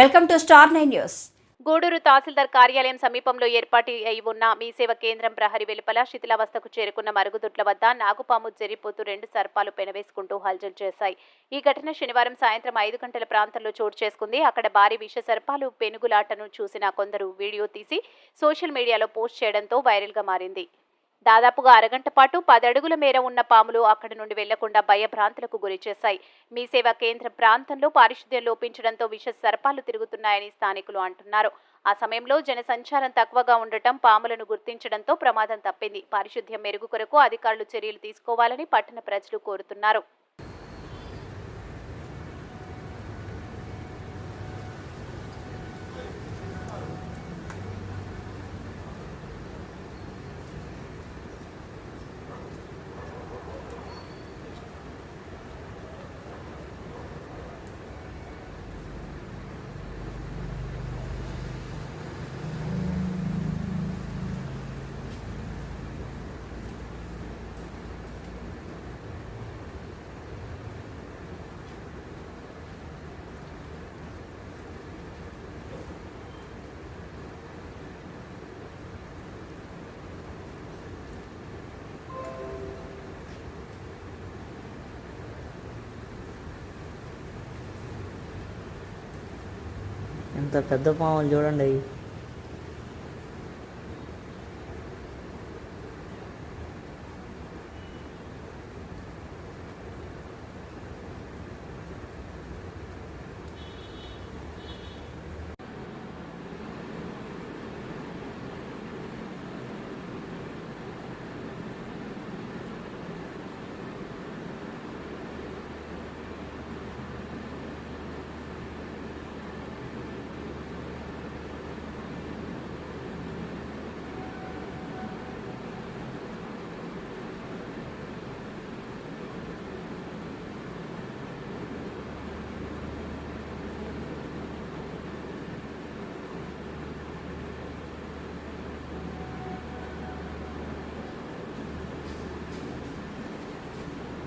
Welcome to star nine news. Guduru tahsildar కార్యాలయం సమీపంలో ఏర్పాటు అయి ఉన్న మీ సేవ కేంద్రం ప్రహరి వెలుపల శిథిలావస్థకు చేరుకున్న మరుగుదొడ్ల వద్ద నాగుపాము జరిపోతూ రెండు సర్పాలు పెనవేసుకుంటూ హల్చల్ చేశాయి. ఈ ఘటన శనివారం సాయంత్రం ఐదు గంటల ప్రాంతంలో చోటు చేసుకుంది. అక్కడ భారీ విష సర్పాలు పెనుగులాటను చూసిన కొందరు వీడియో తీసి సోషల్ మీడియాలో పోస్ట్ చేయడంతో వైరల్గా మారింది. దాదాపుగా అరగంట పాటు పదడుగుల మేర ఉన్న పాములు అక్కడి నుండి వెళ్ళకుండా భయభ్రాంతులకు గురిచేశాయి. మీ సేవా కేంద్ర ప్రాంతంలో పారిశుద్ధ్యం లోపించడంతో విష సర్పాలు తిరుగుతున్నాయని స్థానికులు అంటున్నారు. ఆ సమయంలో జనసంచారం తక్కువగా ఉండటం పాములను గుర్తించడంతో ప్రమాదం తప్పింది. పారిశుద్ధ్యం మెరుగు కొరకు అధికారులు చర్యలు తీసుకోవాలని పట్టణ ప్రజలు కోరుతున్నారు. ఎంత పెద్ద పాములు చూడండి.